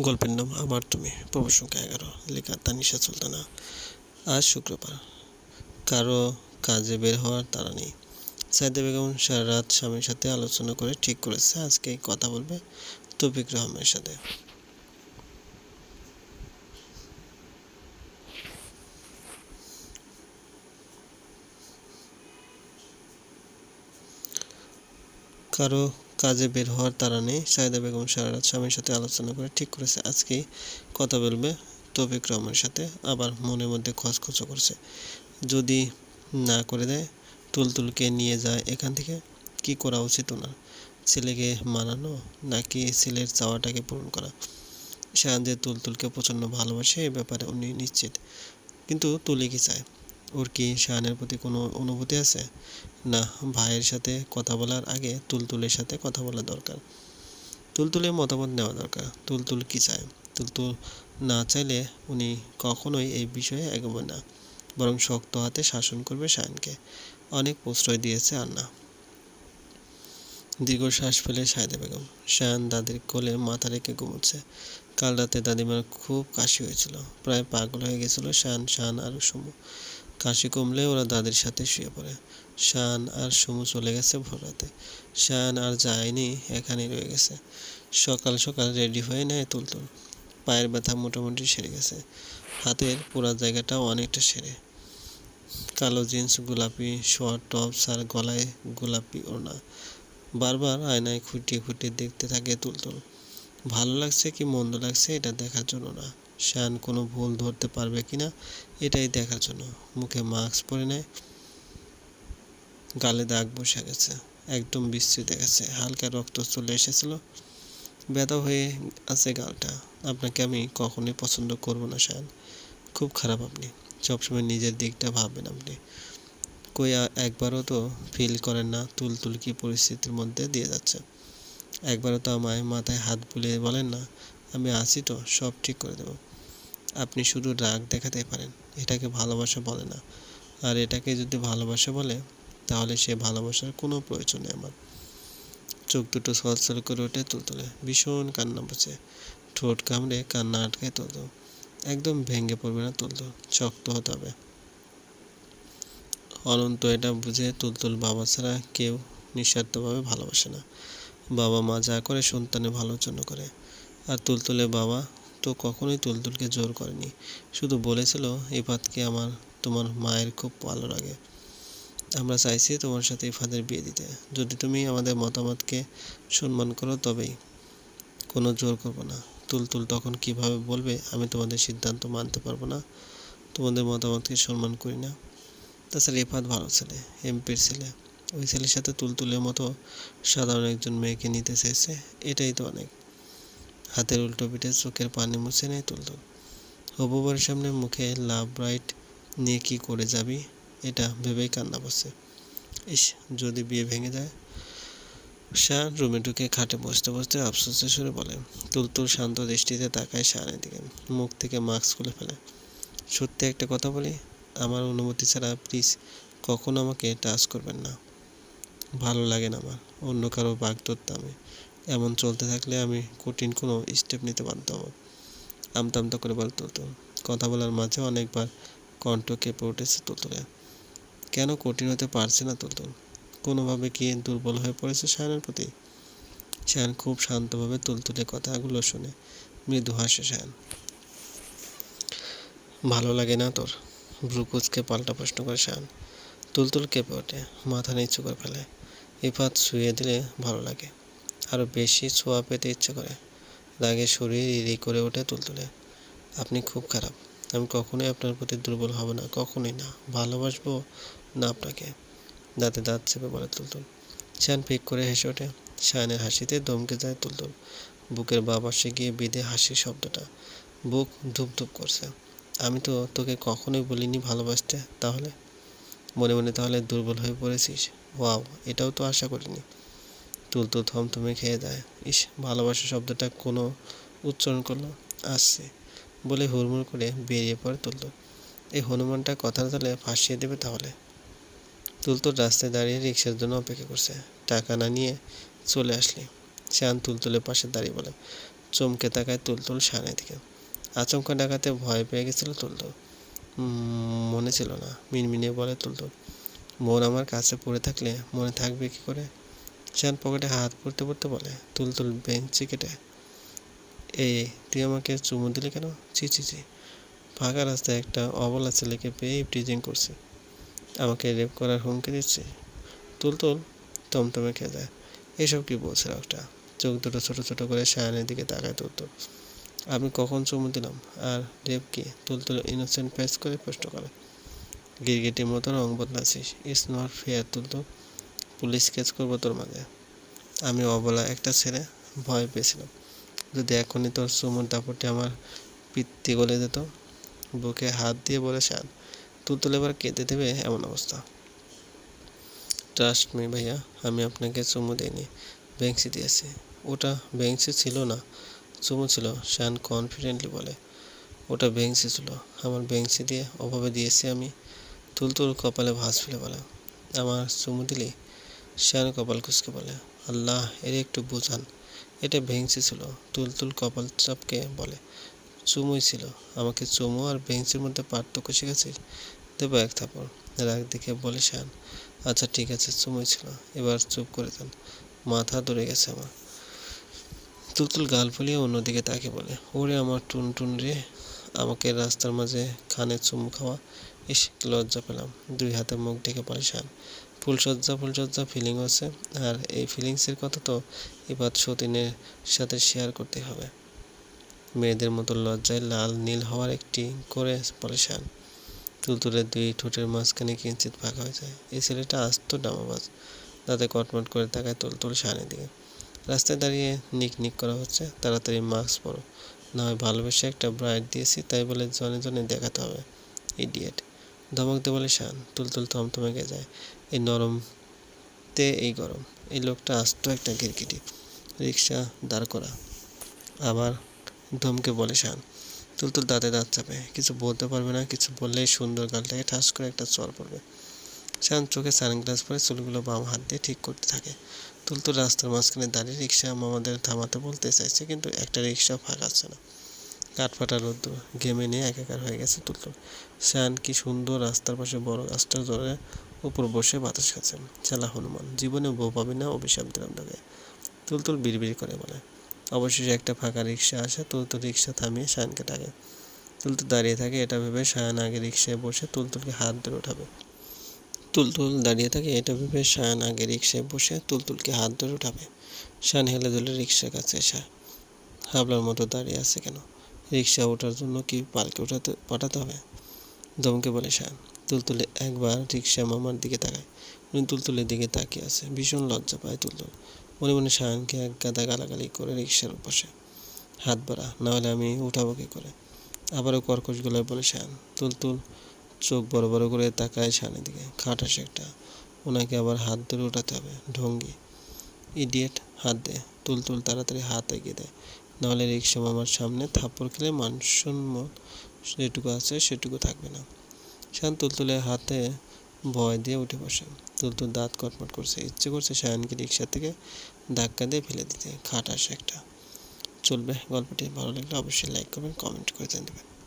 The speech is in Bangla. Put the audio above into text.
গল্পের নাম আমার তুমি পর্ব সংখ্যা এগারো, লেখা তানিশা সুলতানা। আজ শুক্রবার। কারও কাজে বের হওয়ার তারা নেই। সাইদা বেগম সারা রাত স্বামীর সাথে আলোচনা করে ঠিক করেছে, আজকে কথা বলবে তৌফিক রহমানের সাথে। কারও কাজে বের হওয়ার তারা নেই। সাইদা বেগম সারা রাত স্বামীর সাথে আলোচনা করে ঠিক করেছে। আজকেই কথা বলবে তৌফিক রহমানের সাথে। আবার মনের মধ্যে খচখচ করছে। যদি না করে দেয়, তুলতুলকে নিয়ে যায় এখান থেকে, কি করা উচিত ওনার? ছেলেকে মানানো নাকি ছেলের চাওয়াটাকে পূরণ করা? শাহান যে তুলতুলকে প্রচণ্ড ভালোবাসে, এ ব্যাপারে উনি নিশ্চিত। কিন্তু তুলি কি চায়? ওর কি শাহানের প্রতি কোনো অনুভূতি আছে? না, ভাইয়ের সাথে কথা বলার আগে তুলতুলের সাথে কথা বলা দরকার। তুলতুলের মতামত নেওয়া দরকার। তুলতুল কি চায়? তুলতুল না চাইলে উনি কখনোই এই বিষয়ে এগোবেন না। বরং শক্ত হাতে শাসন করবে শায়নকে অনেক প্রশ্রয় দিয়েছে আন্না। দীর্ঘশ্বাস ফেলে সায়দা বেগম। শায়ান দাদির কোলে মাথা রেখে ঘুমোচ্ছে। কাল রাতে দাদিমার খুব কাশি হয়েছিল। প্রায় পাগল হয়ে গেছিল শান শান আর সুমু। কাশি কমলে ওরা দাদির সাথে শুয়ে পড়ে। শান আর সুমু চলে গেছে ভোরাতে শান আর যায়নি, এখানেই রয়ে গেছে। সকাল সকাল রেডি হয়ে নেয় তুলতুল। পায়ের ব্যথা মোটামুটি সেরে গেছে। হাতের পুরা জায়গাটাও অনেকটা সেরে। কালো জিন্স, গোলাপি শর্ট টপস আর গলায় গোলাপি ওড়না। বারবার আয়নায় খুঁটিয়ে খুঁটিয়ে দেখতে থাকে তুলতুল। ভালো লাগছে কি মন্দ লাগছে এটা দেখার জন্য না। শান কোনো ভুল ধরতে পারবে কি না এটাই দেখার জন্য। মুখে মাস্ক পরে নেয়। গালে দাগ বসে গেছে। একদম বিশ্রী দেখাচ্ছে। হালকা রক্ত চলে এসেছিল। ব্যথা হয়ে আছে গালটা। আপনাকে আমি কখনোই পছন্দ করব না শান খুব খারাপ আপনি। সবসময় নিজের দিকটা ভাববেন আপনি। কই একবারও তো ফিল করেন না, তুলতুল কি পরিস্থিতির মধ্যে দিয়ে যাচ্ছে। একবারও তো আমায় মাথায় হাত বুলিয়ে বলেন না, আমি আছি তো, সব ঠিক করে দেব। আপনি শুধু রাগ দেখাতে পারেন, এটাকে ভালোবাসা বলে না। আর এটাকে যদি ভালোবাসা বলে, তাহলে সে ভালোবাসার কোনো প্রয়োজন নেই আমার। চোখ দুটো ছলছল করে ওঠে তুলতুলে, ভীষণ কান্না বসে। ঠোঁট কামড়ে কান্না আটকায় তুলতো। একদম ভেঙে পড়বে না তুলতো, শক্ত হতে হবে। অনন্ত এটা বুঝে তুলতুল বাবা ছাড়া কেউ নিঃস্বার্থভাবে ভালোবাসে না। বাবা মা যা করে সন্তানের ভালোর জন্য করে। আর তুলতুলে বাবা তো কখনোই তুলতুলকে জোর করেনি। শুধু বলেছিল ইফাতকে আমার, তোমার মায়ের খুব ভালো লাগে। আমরা চাইছি তোমার সাথে ইফাদের বিয়ে দিতে। যদি তুমি আমাদের মতামতকে সম্মান করো তবেই কোনো জোর করব না। তুলতুল তখন কীভাবে বলবে, আমি তোমাদের সিদ্ধান্ত মানতে পারব না। তোমাদের মতামতকে সম্মান করি না। তাছাড়া ইফাত ভালো ছেলে, এমপির ছেলে। ওই ছেলের সাথে তুলতুলের মতো সাধারণ একজন মেয়েকে নিতে চেয়েছে, এটাই তো অনেক। হাতের উল্টো পিঠে চোখের পানি মুছে নেয় তুলতুল। হবু বরের সামনে মুখে লাভ রাইট নিয়ে কি করে যাবি? এটা ভেবেই কান্না বসছে ইস, যদি বিয়ে ভেঙে যায়? শান রুমে ঢুকে খাটে বসতে বসতে আফসোসে সুরে বলে, তুলতুল শান্ত দৃষ্টিতে তাকায় শানের দিকে, মুখ থেকে মাস্ক খুলে ফেলে। সত্যি একটা কথা বলি, আমার অনুমতি ছাড়া প্লিজ কখনো আমাকে টাচ করবেন না। ভালো লাগে না আমার, অন্য কারও ধরতে আমি। এমন চলতে থাকলে আমি কঠিন কোনো স্টেপ নিতে বাধ্য হব। আমতা করে বল তুলতুল কথা বলার মাঝে অনেকবার কণ্ঠ কেঁপে উঠেছে তুলতুলে কেন কঠিন হতে পারছে না তুলতুল কোনোভাবে কি দুর্বল হয়ে পড়েছে শায়নের প্রতি? শায়ন খুব শান্তভাবে তুলতুলে কথাগুলো শুনে। মৃদু হাসে শায়ন ভালো লাগে না তোর? ভ্রুকুচকে পাল্টা প্রশ্ন করে শায়ন তুলতুল কেঁপে ওঠে, মাথা নিচু করে ফেলে। ইফাত শুয়ে দিলে ভালো লাগে। আরও বেশি ছোঁয়া পেতে ইচ্ছে করে। রাগে শরীর ইরি করে ওঠে তুলতুলে। আপনি খুব খারাপ। আমি কখনোই আপনার প্রতি দুর্বল হব না, কখনোই না। ভালোবাসবো না আপনাকে। দাঁতে দাঁত চেপে বলে তুলতুল। শান ফিক করে হেসে ওঠে। শায়নের হাসিতে দমকে যায় তুলতুল। বুকের বাবাসে গিয়ে বিধে হাসির শব্দটা। বুক ধুপ ধুপ করছে। আমি তো তোকে কখনোই বলিনি ভালোবাসতে, তাহলে? মনে মনে তাহলে দুর্বল হয়ে পড়েছিস? ওয়াও, এটাও তো আশা করিনি। তুলতুল থমথমে খেয়ে যায় ইস ভালোবাসা শব্দটা কোনো উচ্চারণ করল। আসছে বলে হুড়মুড় করে বেরিয়ে পড়ে তুলতুল এই হনুমানটা কথার তালে ফাঁসিয়ে দেবে তাহলে। তুলতুল রাস্তায় দাঁড়িয়ে রিক্সার জন্য অপেক্ষা করছে। টাকা না নিয়ে চলে আসলি। শ্যান তুলতুলের পাশে দাঁড়িয়ে বলে চমকে তাকায় তুলতুল শানের দিকে। আচমকা ডাকাতে ভয় পেয়ে গেছিল তুলতুল উম, মনে ছিল না। মিনমিনিয়ে বলে তুলতুল মন আমার কাছে পড়ে থাকলে মনে থাকবে কি করে? শান পকেটে হাত পড়তে পড়তে বলে তুলতুল বেঞ্চি কেটে। এই তুই আমাকে চুমু দিলি কেন? ছি ছি ছি, ফাঁকা রাস্তায় একটা অবলা ছেলেকে পেয়ে প্রিজিং করছে। আমাকে রেপ করার হুমকি দিচ্ছে। তুলতুল টমটমে খেয়ে যায়। এসব কি বলছে লোকটা চোখ দুটো ছোটো ছোটো করে সায়ানের দিকে তাকায় তুলতুল আমি কখন চুমু দিলাম? আর রেপ কি? তুলতুল ইনোসেন্ট ফেস করে প্রশ্ন করে। গিরগিটির মতো রং বদলাছিস it's not fair Tultul police case করব তোর মাঝে। আমি অবলা একটা ছেলে, ভয় পেয়েছিলাম। যদি এখনই তোর চুমুর দাপটে আমার পিত্তি গলে যেত, বুকে হাত দিয়ে বলে, শান তুলতুল এবার কেঁদে দেবে এমন অবস্থা। ট্রাস্ট মি ভাইয়া, আমি আপনাকে চুমু দিইনি ব্যাংসি দিয়েছি। ওটা ব্যাংসি ছিল না চুমু ছিল, শান কনফিডেন্টলি বলে। ওটা ব্যাংসি ছিল, আমার ব্যাংসি দিয়ে অভাবে দিয়েছি আমি। তুলতুল কপালে ভাঁজ ফেলে বলে। আমার চুমু দিলি? শান কপাল কুচকে বলে, আল্লাহ এর একটু বোঝান। এটা ভেংসি ছিল, তুলতুল কপাল চাপকে বলে। চুমুই ছিল, আমাকে চুমু আর ভেংসির মধ্যে পার্থক্য শিখেছিস দেবো এক থাপড়, রাগ দেখে বলে শান আচ্ছা ঠিক আছে, চুমুই ছিল, এবার চুপ করে দেন মাথা ধরে গেছে আমার। তুলতুল গাল ফুলিয়ে অন্যদিকে তাকে বলে, ওরে আমার টুন টুন রে, আমাকে রাস্তার মাঝে খানে চুমু খাওয়া। ইস, লজ্জা পেলাম, দুই হাতে মুখ ঢেকে পড়ে শান ফুলসজ্জা ফুলসজ্জা ফিলিং আছে। আর এই ফিলিংসের কথা তো এবার সতীনের সাথে শেয়ার করতে হবে। মেয়েদের মতো লজ্জায় লাল, নীল হওয়ার একটি করে বলে শান তুলতুলের দুই ঠোঁটের মাঝখানে কিঞ্চিত ফাঁকা হয়ে যায়। এই ছেলেটা আস্ত ডামাবাজ। তাতে কটমট করে তাকায় তুলতুল শানের দিকে। রাস্তায় দাঁড়িয়ে নিক নিক করা হচ্ছে। তাড়াতাড়ি মাস্ক পরো। না হয় ভালোবেসে একটা ব্রাইড দিয়েছি, তাই বলে জনে জনে দেখাতে হবে। ইডিয়েট। ধমক দিয়ে বলে শান। তুলতুল থমথমে গে যায়। এই নরম তে এই গরম। এই লোকটা আস্ত একটা গিরগিটি। রিক্সা দাঁড় করা। আবার ধমকে বলে, শান, তুলতুল দাঁতে দাঁত চাপে। কিছু বলতে পারবে না, কিছু বললেই সুন্দর গালটাকে ঠাস করে একটা চর পড়বে। শান চোখে সানগ্লাস পরে চুলগুলো বাম হাত দিয়ে ঠিক করতে থাকে। তুলতুল রাস্তার মাঝখানে দাঁড়িয়ে রিক্সা মামাদের থামাতে বলতে চাইছে, কিন্তু একটা রিক্সা ফাঁকাচ্ছে না। কাঠফাটা রোদ্দুর ঘেমে নিয়ে একাকার হয়ে গেছে তুলতুল। শান কি সুন্দর রাস্তার পাশে বড় গাছটা জোরে উপর বসে বাতাস খাচ্ছে। চালা হনুমান, জীবনে বউ পাবি না অভিশাপ দিলাম তোকে। তুলতুল বিড়বিড় করে বলে। অবশেষে একটা ফাঁকা রিক্সা আসে, তুলতুল রিক্সা থামিয়ে শায়নকে ডাকে। তুলতুল দাঁড়িয়ে থাকে, এটা ভেবে শায়ন আগে রিক্সায় বসে তুলতুলকে হাত ধরে উঠাবে তুলতুল দাঁড়িয়ে থাকে, এটা ভেবে শায়ন আগে রিক্সায় বসে তুলতুলকে হাত ধরে উঠাবে শায়ন হেলে দুলে রিক্সার কাছে এসে হাবলার মতো দাঁড়িয়ে আছে কেন? রিক্সা ওঠার জন্য কি পালকে ওঠাতে পাঠাতে হবে? দমকে বলে শায়ন তুলতুলে একবার রিক্সা মামার দিকে তাকায়। উনি তুলতুলের দিকে তাকিয়ে আছে, ভীষণ লজ্জা পায় তুলতুল। মনে মনে শায়নকে এক গাদা গালাগালি করে রিক্সার বসে হাত বাড়া, নাহলে আমি উঠাবো কী করে? আবারও কর্কশ গলায় বলে শায়ন তুলতুল, চোখ বড় বড় করে তাকায় শায়নের দিকে খাটাস একটা। ওনাকে আবার হাত ধরে উঠাতে হবে, ঢঙ্গি। ইডিয়েট, হাত দে। তুলতুল তাড়াতাড়ি হাত এগিয়ে দেয়। নাহলে রিক্সা মামার সামনে থাপ্পড় খেলে মান সম্মান যেটুকু আছে সেটুকু থাকবে না। শান তুলতুলের হাতে ভয় দিয়ে উঠে বসে তুলতুল দাঁত কটমট করছে, ইচ্ছে করছে শায়নকে রিক্সা থেকে ধাক্কা দিয়ে ফেলে দিতে। খাটাস একটা। চলবে, গল্পটি ভালো লাগলে অবশ্যই লাইক করবেন কমেন্ট করে দেবেন।